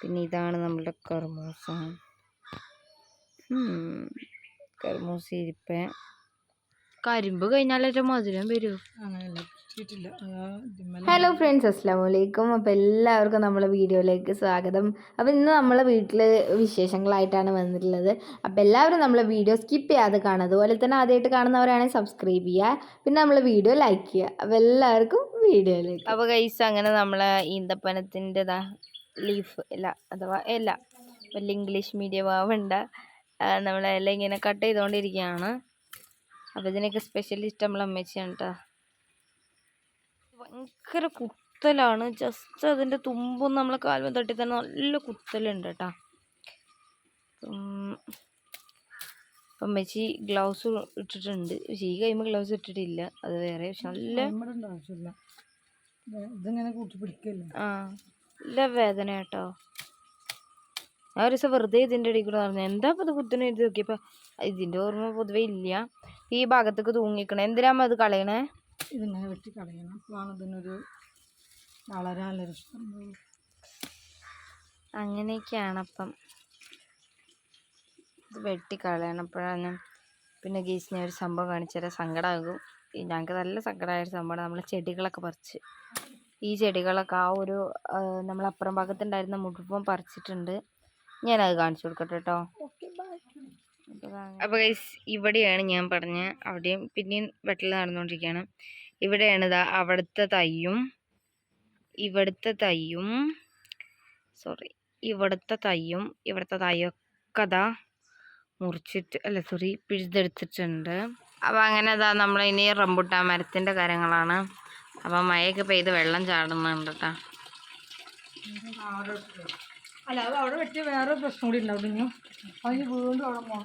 പിന്നെ ഇതാണ് നമ്മളുടെ കർമൂസ. കർമൂസ ഇരിപ്പ. കരിമ്പ് കഴിഞ്ഞാലേ മധുരം വരൂ. അങ്ങനെയല്ല. ഹലോ ഫ്രണ്ട്സ് അസ്സാം വലൈക്കും അപ്പോൾ എല്ലാവർക്കും നമ്മളെ വീഡിയോയിലേക്ക് സ്വാഗതം. അപ്പോൾ ഇന്ന് നമ്മളെ വീട്ടിൽ വിശേഷങ്ങളായിട്ടാണ് വന്നിട്ടുള്ളത്. അപ്പോൾ എല്ലാവരും നമ്മളെ വീഡിയോ സ്കിപ്പ് ചെയ്യാതെ കാണുക. അതുപോലെ തന്നെ ആദ്യമായിട്ട് കാണുന്നവരാണെങ്കിൽ സബ്സ്ക്രൈബ് ചെയ്യുക. പിന്നെ നമ്മളെ വീഡിയോ ലൈക്ക് ചെയ്യുക. അപ്പോൾ എല്ലാവർക്കും വീഡിയോയിലേക്ക്. അപ്പോൾ കൈസ് അങ്ങനെ നമ്മളെ ഈന്തപ്പനത്തിന്റെതാ ലീഫ് ഇല്ല അഥവാ ഇല വലിയ ഇംഗ്ലീഷ് മീഡിയം ആവണ്ട. നമ്മളെല്ലാം ഇങ്ങനെ കട്ട് ചെയ്തുകൊണ്ടിരിക്കുകയാണ് അപ്പോൾ ഇതിനൊക്കെ സ്പെഷ്യലിസ്റ്റ് നമ്മളെ അമ്മച്ചിയാണ് കേട്ടോ ഭയങ്കര കുത്തലാണ്. ജസ്റ്റ് അതിന്റെ തുമ്പും നമ്മൾ കാൽമ തട്ടി തന്നെ നല്ല കുത്തലുണ്ട് കേട്ടോ അപ്പം മെച്ചി ഗ്ലൗസ് ഇട്ടിട്ടുണ്ട്. പക്ഷേ ഈ കഴിയുമ്പോൾ ഗ്ലൗസ് ഇട്ടിട്ടില്ല. അത് വേറെ പക്ഷെ നല്ല നമ്മടെ ആവശ്യമില്ല. ഇത് ഇതിങ്ങനെ കൂട്ടി പിടിക്കല്ലേ? ആ നല്ല വേദന കേട്ടോ ഞാൻ ഒരു ദിവസം വെറുതെ ഇതിന്റെ ഇടയിൽ കൂടെ പറഞ്ഞു എന്താ ഇപ്പം ഇത് കുത്തിനെ എഴുതി നോക്കിയപ്പോൾ ഇതിന്റെ ഓർമ്മ പൊതുവേ ഇല്ല. ഈ ഭാഗത്തേക്ക് തൂങ്ങിക്കണേ. എന്തിനാ അത് കളയണേ? ഇതിങ്ങനെ വെട്ടി കളയണം അപ്പോഴാണ് ഇതിനൊരു വളരാനൊരു ഇഷ്ടം അങ്ങനെയൊക്കെയാണ് അപ്പം ഇത് വെട്ടിക്കളയണപ്പോഴാണ് പിന്നെ ഗീസിനെ ഒരു സംഭവം കാണിച്ചാൽ സങ്കടമാകും ഞങ്ങൾക്ക് നല്ല സങ്കടമായ ഒരു സംഭവമാണ് നമ്മൾ ചെടികളൊക്കെ പറിച്ച്. ഈ ചെടികളൊക്കെ ആ ഒരു നമ്മൾ നമ്മളപ്പുറം ഭാഗത്തുണ്ടായിരുന്ന മുഴുവൻ പറിച്ചിട്ടുണ്ട്. ഞാനത് കാണിച്ചു കൊടുക്കട്ടെ കേട്ടോ അപ്പോൾ ഗൈസ് ഇവിടെയാണ് ഞാൻ പറഞ്ഞ അവിടെയും പിന്നെയും വെട്ടൽ നടന്നുകൊണ്ടിരിക്കുകയാണ് ഇവിടെയാണ് ഇതാ അവിടുത്തെ തയ്യും ഇവിടുത്തെ തയ്യും സോറി ഇവിടുത്തെ തയ്യും ഇവിടുത്തെ തയ്യൊക്കെ അതാ മുറിച്ചിട്ട് അല്ല സോറി പിഴുതെടുത്തിട്ടുണ്ട്. അപ്പോൾ അങ്ങനെ അതാ നമ്മൾ ഇനി റംബുട്ടാൻ മരത്തിന്റെ കാര്യങ്ങളാണ്. അപ്പോൾ മഴയൊക്കെ പെയ്ത് വെള്ളം ചാടുന്നുണ്ട് കേട്ടോ അല്ല അത് അവിടെ പറ്റിയ വേറെ പ്രശ്നം കൂടി ഉണ്ടാവും ഇനിയും അതിന് വീണ്ടും അവിടെ.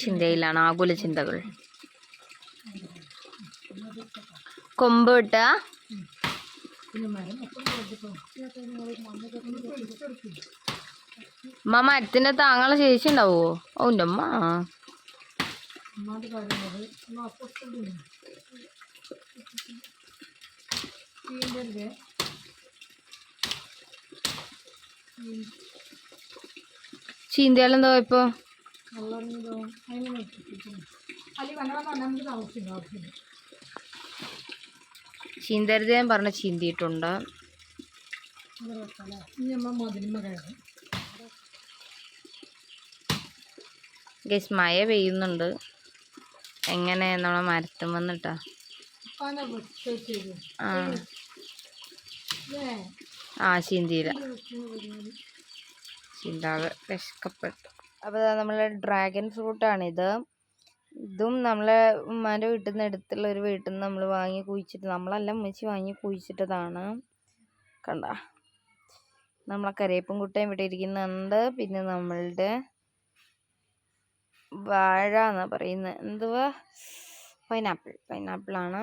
ചിന്തയിലാണ് ആകുല ചിന്തകൾ. കൊമ്പ് വിട്ട അമ്മ മരത്തിന്റെ താങ്ങളെ ശേഷി ഉണ്ടാവുമോ ഓ എന്റെ അമ്മ ഒന്നാമത്തെ കാര്യം അത് ഒന്ന് അപ്പുറത്തുണ്ട് ചീന്തല്ലേ ചീന്തയാലെന്താ ഇപ്പോൾ കളറിനോ അതിനെ വെച്ചിട്ടുണ്ട് അല്ലെങ്കിൽ വല്ലതും പറഞ്ഞാൽ നമുക്ക് ആവശ്യമില്ല ആവശ്യമില്ല ചീന്തരുത് ഞാൻ പറഞ്ഞ ചീന്തിയിട്ടുണ്ട്. ഗസ് മഴ പെയ്യുന്നുണ്ട്. എങ്ങനെ നമ്മളെ മരത്തും വന്നിട്ടാ? ആ. ആ പരിപാടി ചിന്താവ് വിശക്കപ്പെട്ടു. അപ്പോൾ നമ്മളെ ഡ്രാഗൺ ഫ്രൂട്ടാണിത് ഇതും നമ്മളെ ഉമ്മാന്റെ വീട്ടിൽ നിന്ന് എടുത്തുള്ള ഒരു വീട്ടിൽ നിന്ന് നമ്മൾ വാങ്ങി കുഴിച്ചിട്ട് നമ്മളല്ല ഉമ്മച്ചി വാങ്ങി കുഴിച്ചിട്ടതാണ്. കണ്ട? നമ്മളെ കരിയപ്പും കുട്ടയും ഇവിടെ ഇരിക്കുന്നുണ്ട്. പിന്നെ നമ്മളുടെ വാഴ എന്നാ പറയുന്നത് എന്തുവാ പൈനാപ്പിൾ പൈനാപ്പിളാണ്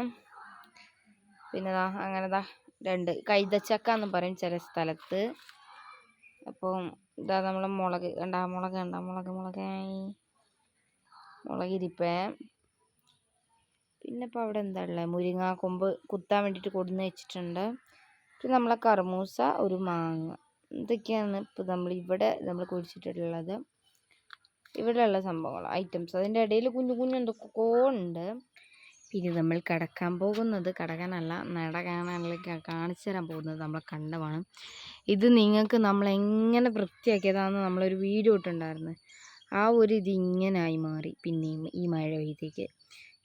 പിന്നെ ദാ അങ്ങനെ ദാ. രണ്ട്. കൈതച്ചക്ക എന്ന് പറയും ചില സ്ഥലത്ത്. അപ്പം ഇതാ നമ്മൾ മുളക് കണ്ടാ മുളക് കണ്ടാ മുളക് മുളകായി. മുളക് പിന്നെ ഇപ്പോൾ അവിടെ എന്താ ഉള്ളത് മുരിങ്ങ കൊമ്പ് കുത്താൻ വേണ്ടിയിട്ട് കൊടുന്ന് വെച്ചിട്ടുണ്ട്. പിന്നെ നമ്മളെ കർമൂസ ഒരു മാങ്ങ. ഇതൊക്കെയാണ് ഇപ്പോൾ നമ്മൾ ഇവിടെ നമ്മൾ കുഴിച്ചിട്ടുള്ളത് ഇവിടെയുള്ള സംഭവങ്ങൾ ഐറ്റംസ്. അതിന്റെ ഇടയിൽ കുഞ്ഞു കുഞ്ഞു എന്തൊക്കെയോ ഉണ്ട്. പിന്നെ നമ്മൾ കടക്കാൻ പോകുന്നത് കടക്കാനല്ല നടക്കാനല്ല കാണിച്ചു തരാൻ പോകുന്നത് നമ്മളെ കണ്ടമാണ്. ഇത് നിങ്ങൾക്ക് നമ്മളെങ്ങനെ വൃത്തിയാക്കിയതാണെന്ന് നമ്മളൊരു വീഡിയോ ഇട്ടുണ്ടായിരുന്നു. ആ ഒരു ഇത് ഇങ്ങനായി മാറി പിന്നെയും ഈ മഴ പെയ്തേക്ക്.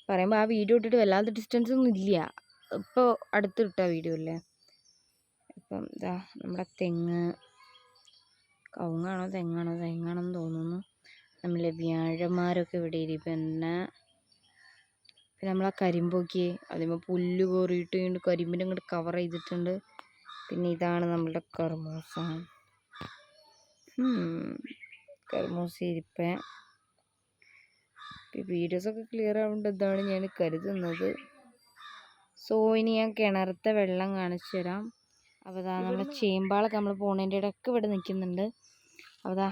പറയുമ്പോൾ ആ വീഡിയോ ഇട്ടിട്ട് വല്ലാത്ത ഡിസ്റ്റൻസ് ഒന്നും ഇല്ല. ഇപ്പോൾ അടുത്ത് ഇട്ട വീഡിയോ അല്ലേ? ഇപ്പം ഇതാ നമ്മുടെ തെങ്ങ്. കവുങ്ങാണോ തെങ്ങാണോ തെങ്ങാണെന്ന് തോന്നുന്നു. നമ്മളെ വ്യാഴന്മാരൊക്കെ ഇവിടെ ഇരിപ്പന്നെ പിന്നെ നമ്മളാ കരിമ്പൊക്കെ അതിന്മേൽ പുല്ല് കോറിയിട്ട് ഇങ്ങോട്ട് കരിമ്പിനെ ഇങ്ങോട്ട് കവർ ചെയ്തിട്ടുണ്ട്. പിന്നെ ഇതാണ് നമ്മളുടെ കർമൂസ. കർമൂസ ഇരിപ്പേ. വീഡിയോസൊക്കെ ക്ലിയർ ആവേണ്ട ഇതാണ് ഞാൻ കരുതുന്നത്. സോ ഇനി ഞാൻ കിണറത്തെ വെള്ളം കാണിച്ചു തരാം. അപ്പോൾ ഇതാ നമ്മൾ ചേമ്പാളൊക്കെ നമ്മൾ പോണതിന്റെ ഇടയ്ക്ക് ഇവിടെ നിൽക്കുന്നുണ്ട് അപ്പോൾ ഇതാ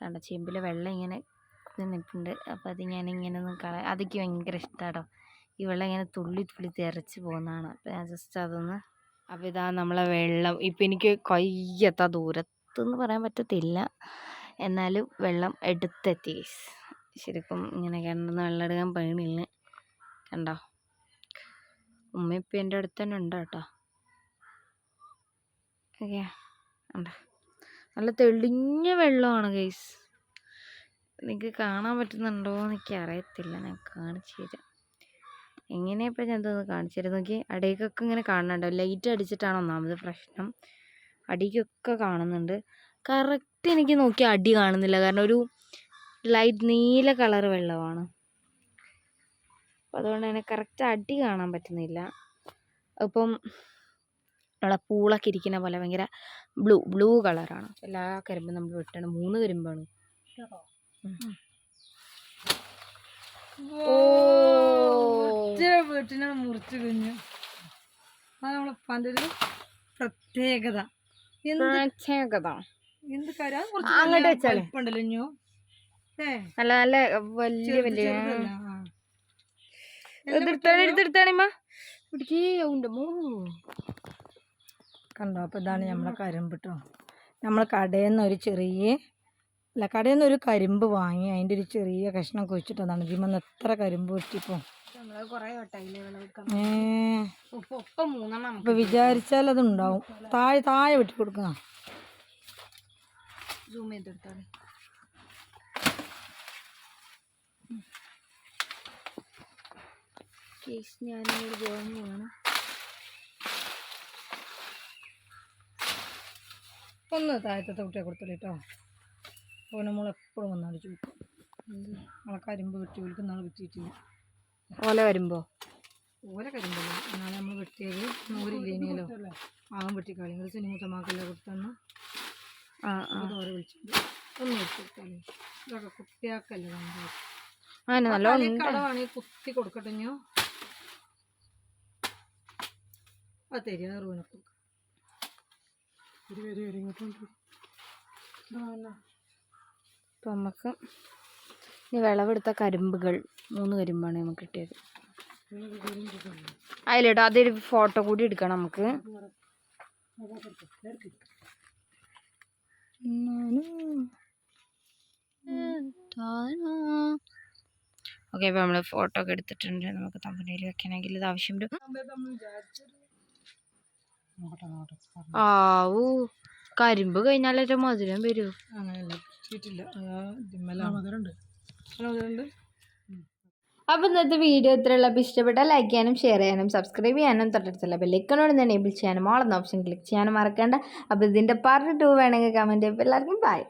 കണ്ട? ചേമ്പിൽ വെള്ളം ഇങ്ങനെ നിന്നിട്ടുണ്ട്. അപ്പോൾ അത് ഞാൻ ഇങ്ങനെ ഒന്ന് കള അതൊക്കെ ഭയങ്കര ഇഷ്ടമാട്ടോ ഈ വെള്ളം ഇങ്ങനെ തുള്ളി തുള്ളി തെറിച്ച് പോകുന്നതാണ്. അപ്പോൾ ഞാൻ ജസ്റ്റ് അതൊന്ന് അപ്പോൾ ഇതാ നമ്മളെ വെള്ളം. ഇപ്പം എനിക്ക് കയ്യെത്താ ദൂരത്തെന്ന് പറയാൻ പറ്റത്തില്ല. എന്നാലും വെള്ളം എടുത്തെത്തി. ശരിക്കും ഇങ്ങനെ കിണറിന്ന് വെള്ളം എടുക്കാൻ പേണില്ല കണ്ടോ? ഉമ്മ ഇപ്പം എന്റെ അടുത്ത് തന്നെ ഉണ്ട് കേട്ടോ ഓക്കെ. കണ്ടോ നല്ല തെളിഞ്ഞ വെള്ളമാണ് ഗൈസ് നിങ്ങൾക്ക് കാണാൻ പറ്റുന്നുണ്ടോ എന്ന് എനിക്ക് അറിയത്തില്ല. ഞാൻ കാണിച്ചു തരാം. എങ്ങനെയാ ഞാൻ ഇതൊന്ന് കാണിച്ചു തരാം. നോക്കി അടിയിലൊക്കെ ഇങ്ങനെ കാണുന്നുണ്ടോ. ലൈറ്റ് അടിച്ചിട്ടാണ് ഒന്നാമത് പ്രശ്നം. അടിക്കൊക്കെ കാണുന്നുണ്ട്. കറക്റ്റ് എനിക്ക് നോക്കി അടി കാണുന്നില്ല. കാരണം ഒരു ലൈറ്റ് നീല കളർ വെള്ളമാണ്. അപ്പം അതുകൊണ്ട് തന്നെ കറക്റ്റ് അടി കാണാൻ പറ്റുന്നില്ല. ഇപ്പം നമ്മളെ പൂളൊക്കെ ഇരിക്കുന്ന പോലെ ഭയങ്കര ബ്ലൂ ബ്ലൂ കളറാണ്. എല്ലാ കരിമ്പും നമ്മൾ വെട്ടണം. മൂന്ന് കരിമ്പാണ്. വീട്ടിനെ മുറിച്ച് കഴിഞ്ഞു. അത് നമ്മളെ ഉപ്പാന്റെ ഒരു പ്രത്യേകത പ്രത്യേകത. എന്ത് കാര്യം? അങ്ങോട്ട് വെച്ചാലേ. വലിപ്പമുണ്ടല്ലോ നല്ല നല്ല വലിയ വലിയ. എടുത്തെടുത്താണിമ്മ പിടിക്കേ ഉണ്ട്. മോ. കണ്ടോ? അപ്പോൾ ഇതാണ് നമ്മളെ കരിമ്പ് കേട്ടോ നമ്മൾ കടയിൽ നിന്ന് ഒരു ചെറിയ അല്ല കടയിൽ നിന്ന് ഒരു കരിമ്പ് വാങ്ങി. അതിന്റെ ഒരു ചെറിയ കഷ്ണം കുഴിച്ചിട്ടതാണ് ഇതിമെന്ന് എത്ര കരിമ്പ് കുറ്റിപ്പോൾ ഇപ്പൊ വിചാരിച്ചാൽ അതുണ്ടാവും. താഴെ താഴെ വെട്ടി കൊടുക്കുക ഞാനൊരു ഗോതമ്പ് കേസ് ഒന്ന് താഴത്തെ കുട്ടിയെ കൊടുത്തില്ല കേട്ടോ അപ്പോൾ നമ്മൾ എപ്പോഴും വന്നാണ് ചോദിക്കും നമ്മളെ കരിമ്പ് വെട്ടി വിളിക്കുന്ന നമ്മൾ വെട്ടിയിട്ടില്ല. ഓല വരുമ്പോ ഓല കരിമ്പല്ല. എന്നാലും നമ്മൾ വെട്ടിയത് നൂറില്ലേനിയല്ലോ ആ വെട്ടിക്കാളി. നിങ്ങൾ സിനിമത്തമാക്കല്ലേ കൊടുത്തന്ന്? ആ ആ. അത് ഓരോ വിളിച്ചിട്ടുണ്ട് ഒന്ന് വെട്ടിക്കാളി ഇതൊക്കെ കുട്ടിയാക്കല്ലേ നമ്മൾ കടവാണെങ്കിൽ കുത്തി കൊടുക്കട്ടെ ഞാൻ അത് തരിക റൂവിനെ ഇങ്ങോട്ട് അപ്പം നമുക്ക് ഇനി വിളവെടുത്ത കരിമ്പുകൾ മൂന്ന് കരിമ്പാണ് നമുക്ക് കിട്ടിയത്. അതിലിട്ടോ അതൊരു ഫോട്ടോ കൂടി എടുക്കണം നമുക്ക്. ഓക്കെ അപ്പോൾ നമ്മൾ ഫോട്ടോ ഒക്കെ എടുത്തിട്ടുണ്ട്. നമുക്ക് തമ്പനയിൽ വെക്കണമെങ്കിൽ ഇത് ആവശ്യം വരും. ആവൂ കരിമ്പ് കഴിഞ്ഞാലേ മധുരം വരൂ. അപ്പൊ ഇന്നത്തെ വീഡിയോ ഇത്രയുള്ള ഇഷ്ടപ്പെട്ടാൽ ലൈക്ക് ചെയ്യാനും ഷെയർ ചെയ്യാനും സബ്സ്ക്രൈബ് ചെയ്യാനും തൊട്ടടുത്തുള്ള ബെല്ലിക്കനോട് തന്നെ എനേബിൾ ചെയ്യാനും ഓളെന്ന ഓപ്ഷൻ ക്ലിക്ക് ചെയ്യാനും മറക്കണ്ട. അപ്പോൾ ഇതിന്റെ പാർട്ട് ടു വേണമെങ്കിൽ കമന്റ് ചെയ്യുമ്പോൾ എല്ലാവർക്കും ബൈ